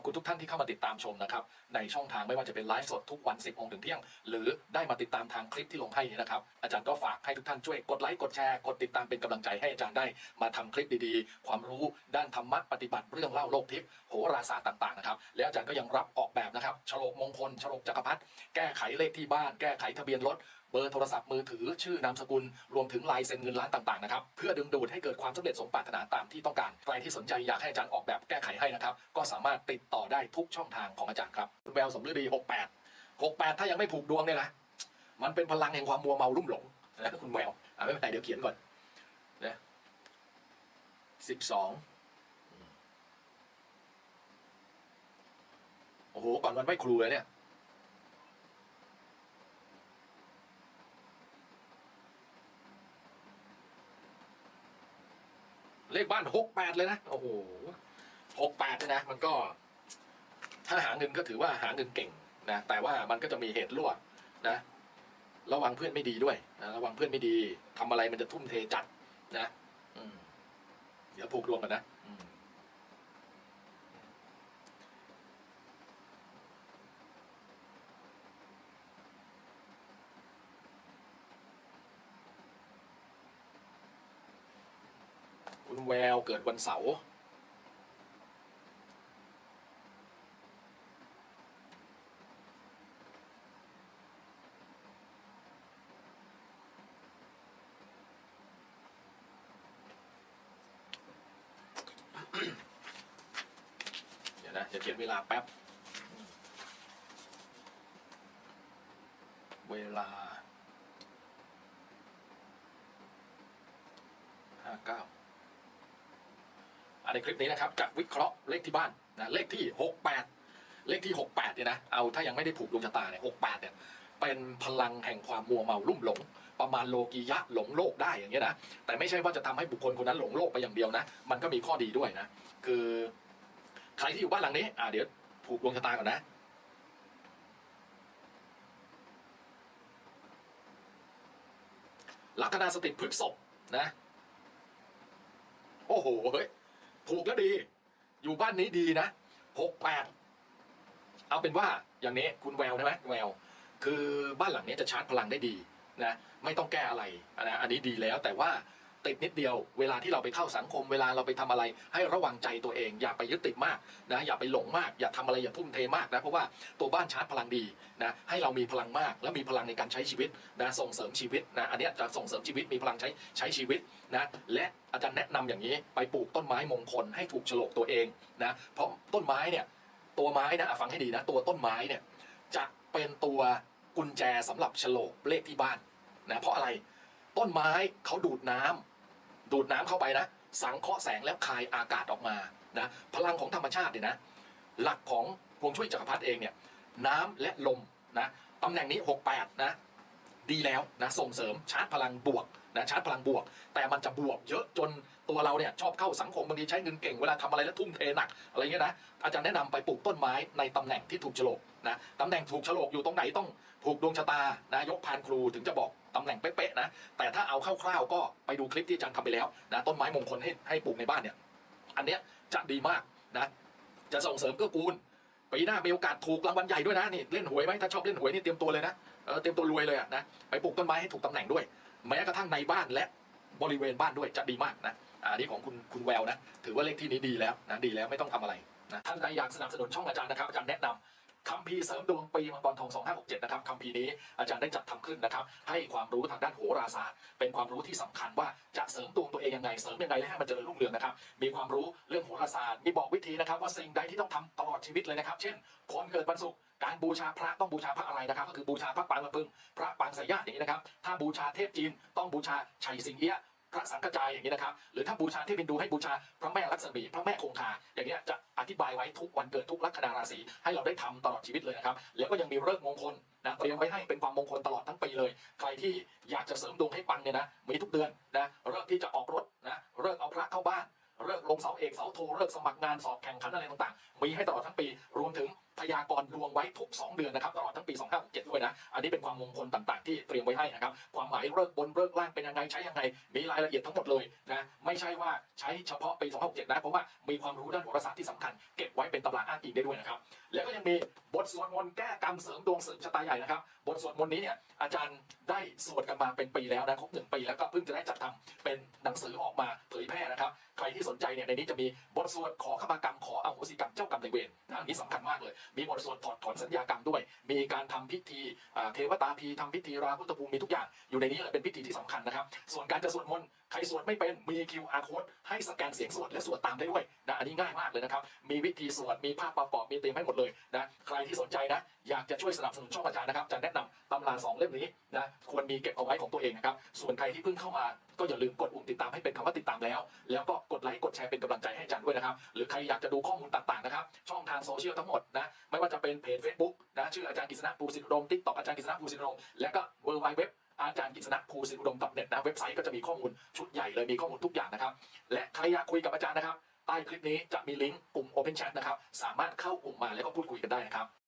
อบคุณทุกท่านที่เข้ามาติดตามชมนะครับ ในช่องทางไม่ว่าจะเป็นไลฟ์สดทุกวัน 10โมงถึงเที่ยง หรือได้มาติดตามทางคลิปที่ลงให้นะครับ อาจารย์ก็ฝากให้ทุกท่านช่วยกดไลค์กดแชร์กดติดตามเป็นกำลังใจให้อาจารย์ได้มาทำคลิปดีๆ ความรู้ด้านธรรมะปฏิบัติเรื่องเล่าโลกทิพย์โหราศาสตร์ต่างๆนะครับและอาจารย์ก็ยังรับออกแบบนะครับฉลกมงคลฉลกจักรพรรดิแก้ไขเลขที่บ้านแก้ไขทะเบียนรถ เบอร์โทรศัพท์มือถือชื่อนามสกุล รวมถึงลายเซ็นเงินล้านต่างๆนะครับเพื่อดึงดูดให้เกิดความสำเร็จสมปรารถนาตามที่ต้องการใครที่สนใจอยากให้อาจารย์ออกแบบแก้ไขให้นะครับก็สามารถติดต่อได้ทุกช่องทางของอาจารย์ครับคุณแววสมฤดี 68 68 ถ้ายังไม่ผูกดวงเนี่ยนะมันเป็นพลังแห่งความมัวเมาลุ่มหลงนะคุณแววอะไม่เป็นไรเดี๋ยวเขียนก่อนนะ12โอ้โหก่อนวันไหว้ครูเลยเนี่ย เลขบ้าน หกแปดเลยนะ โอ้โหหกแปดเนี่ยนะ มันก็ ถ้าหาเงินก็ถือว่าหาเงินเก่งนะ แต่ว่ามันก็จะมีเหตุรั่วนะ ระวังเพื่อนไม่ดีด้วยนะระวังเพื่อนไม่ดีทำอะไรมันจะทุ่มเทจัดนะ อืมเดี๋ยวผูกดวงกันนะอืม แววเกิดวันเสาร์เดี๋ยวนะจะเขียนเวลาแป๊บ เวลาห้าเก้า ในคลิปนี้นะครับจะวิเคราะห์เลขที่บ้านนะเลขที่หกแปดเลขที่หกแปดเนี่ยนะเอาถ้ายังไม่ได้ผูกดวงชะตาเนี่ยหกแปดเนี่ยเป็นพลังแห่งความมัวเมาลุ่มหลง ประมาณโลกียะหลงโลกได้อย่างเงี้ยนะแต่ไม่ใช่ว่าจะทำให้บุคคลคนนั้นหลงโลกไปอย่างเดียวนะมันก็มีข้อดีด้วยนะคือใครที่อยู่บ้านหลังนี้อ่าเดี๋ยวผูกดวงชะตาก่อนนะลัคนาสติพฤกษบนะ โอ้โหเฮ้ย ถูกแล้วดี อยู่บ้านนี้ดีนะหกแปดเอาเป็นว่าอย่างนี้คุณแววใช่ไหมแววคือบ้านหลังนี้จะชาร์จพลังได้ดีนะไม่ต้องแก้อะไรนะอันนี้ดีแล้วแต่ว่า ติดนิดเดียว เวลาที่เราไปเข้าสังคม เวลาเราไปทำอะไร ให้ระวังใจตัวเอง อย่าไปยึดติดมากนะอย่าไปหลงมาก อย่าทำอะไรอย่าทุ่มเทมากนะเพราะว่าตัวบ้านชาร์จพลังดีนะให้เรามีพลังมาก และมีพลังในการใช้ชีวิตนะส่งเสริมชีวิตนะอันนี้จะส่งเสริมชีวิตมีพลังใช้ใช้ชีวิตนะและอาจารย์แนะนำอย่างนี้ไปปลูกต้นไม้มงคลให้ถูกฉลกตัวเองนะเพราะต้นไม้เนี่ยตัวไม้นะฟังให้ดีนะตัวต้นไม้เนี่ยจะเป็นตัวกุญแจสำหรับฉลกเลขที่บ้านนะเพราะอะไรต้นไม้เขาดูดน้ำ ดูดน้ำเข้าไปนะ สังเคราะห์แสงแล้วคายอากาศออกมานะพลังของธรรมชาติเนี่ยนะ หลักของพวงช่วยจักรพรรดิเองเนี่ยน้ำและลมนะตำแหน่งนี้ 68 นะ ดีแล้วนะส่งเสริมชาร์จพลังบวก นะชาร์จพลังบวก แต่มันจะบวกเยอะจนตัวเราเนี่ยชอบเข้าสังคมบางทีใช้เงินเก่งเวลาทำอะไรแล้วทุ่มเทหนักอะไรเงี้ยนะอาจารย์แนะนำไปปลูกต้นไม้ในตำแหน่งที่ถูกฉลกนะตำแหน่งถูกฉลกอยู่ตรงไหนต้องผูกดวงชะตานะยกพานครูถึงจะบอกตำแหน่งเป๊ะๆนะแต่ถ้าเอาคร่าวๆก็ไปดูคลิปที่อาจารย์ทำไปแล้วนะต้นไม้มงคลให้ให้ปลูกในบ้านเนี่ยอันเนี้ยจะดีมากนะจะส่งเสริมเกื้อกูลปีหน้ามีโอกาสถูกรางวัลใหญ่ด้วยนะนี่เล่นหวยไหมถ้าชอบเล่นหวยนี่เตรียมตัวเลยนะเออเตรียมตัวรวยเลยอะนะไปปลูกต้นไม้ให้ถูกตำแหน่งด้วย แม้กระทั่งในบ้านและบริเวณบ้านด้วยจะดีมากนะอ่านี่ของคุณคุณแววนะ ถือว่าเลขที่นี้ดีแล้วนะดีแล้วไม่ต้องทำอะไรนะท่านใดอยากสนับสนุนช่องอาจารย์นะครับอาจารย์แนะนำคัมภีเสริมดวงปีมังกรทอง 2567 นะครับคัมภีนี้อาจารย์ได้จัดทำขึ้นนะครับ ให้ความรู้ทางด้านโหราศาสตร์ เป็นความรู้ที่สำคัญว่าจะเสริมดวงตัวเองยังไง เสริมยังไงและให้มันเจริญรุ่งเรืองนะครับ มีความรู้ ศาสตร์มีบอกวิธีนะครับ ว่าสิ่งใดที่ต้องทำตลอดชีวิตเลยนะครับ เช่นคนเกิดวันศุกร์การบูชาพระต้องบูชาพระอะไรนะครับ ก็คือบูชาพระปางลำพึง พระปางสายญาติอย่างนี้นะครับ ถ้าบูชาเทพจีนต้องบูชาชัยสิงเอี้ยะพระสังกระจายอย่างนี้นะครับ หรือถ้าบูชาเทพฮินดูให้บูชาพระแม่ลักษมีพระแม่คงคาอย่างเงี้จะอธิบายไว้ทุกวันเกิดทุกลัคนาราศีให้เราได้ทำตลอดชีวิตเลยนะครับ แล้วก็ยังมีเลิกษ์มงคลนะเตรียมไว้ให้เป็นความมงคลตลอดทั้งปีเลย ใครที่อยากจะเสริมดวงให้ปังเนี่ยนะมีทุกเดือนนะเลิกษ์ที่จะออกรถนะเลิกเอาพระเข้าบ้าน เลิกลงเสาเอกเสาโทเลิกสมัครงานสอบแข่งขันอะไรต่างๆ มีให้ตลอดทั้งปี รวมถึง พยากรณ์ดวงไว้ทุก 2 เดือนนะครับตลอดทั้งปี 2567ด้วยนะ อันนี้เป็นความมงคลต่างๆ ที่เตรียมไว้ให้นะครับ ความหมายเลิกบนเลิกล่างเป็นยังไงใช้ยังไงมีรายละเอียดทั้งหมดเลยนะไม่ใช่ว่าใช้เฉพาะปี 2567 นะ เพราะว่ามีความรู้ด้านโหราศาสตร์ที่สำคัญ เก็บไว้เป็นตำราอ้างอิงได้ด้วยนะครับ แล้วก็ยังมีบทสวดมนต์แก้กรรมเสริมดวงเสริมชะตาใหญ่นะครับบทสวดมนต์นี้เนี่ยอาจารย์ได้สวดกันมาเป็นปีแล้วนะครบหนึ่งปีแล้วก็เพิ่งจะได้จัดทำเป็นหนังสือออกมาเผยแพร่นะครับ ใครที่สนใจเนี่ยในนี้จะมีบทสวดขอขมากรรมขออโหสิกรรมเจ้ากรรมนายเวรนะอันนี้สำคัญมากเลยมีบทสวดถอดถอนสัญญากรรมด้วย มีการทำพิธีเทวตาพีทำพิธีราพุทธภูมิมีทุกอย่างอยู่ในนี้เลยเป็นพิธีที่สำคัญนะครับ ส่วนการจะสวดมนต์ ใครสวดไม่เป็นมี QR code ให้สแกนเสียงสวดและสวดตามได้ด้วยนะอันนี้ง่ายมากเลยนะครับ มีวิธีสวดมีภาพประกอบมีเตรียมให้หมดเลยนะใครที่สนใจนะอยากจะช่วยสนับสนุนช่องอาจารย์นะครับจารย์แนะนำตำราสองเล่มนี้นะควรมีเก็บเอาไว้ของตัวเองนะครับส่วนใครที่เพิ่งเข้ามาก็อย่าลืมกดปุ่มติดตามให้เป็นคำว่าติดตามแล้ว แล้วก็กดไลค์กดแชร์เป็นกำลังใจให้อาจารย์ด้วยนะครับ หรือใครอยากจะดูข้อมูลต่างๆนะครับ ช่องทางโซเชียลทั้งหมดนะไม่ว่าจะเป็นเพจ Facebook นะชื่ออาจารย์กฤษณะภูสิทธิอุดมทิกตอกอาจารย์กฤษณะภูสิทธิอุดมและก็เวอร์ไวเว็บ อาจารย์กิษณะภูสิทธิอุดม .net นะเว็บไซต์ก็จะมีข้อมูลชุดใหญ่เลยมีข้อมูลทุกอย่างนะครับ และใครอยากคุยกับอาจารย์นะครับใต้คลิปนี้จะมีลิงก์กลุ่ม Open Chat นะครับสามารถเข้ากลุ่มมาแล้วก็พูดคุยกันได้นะครับ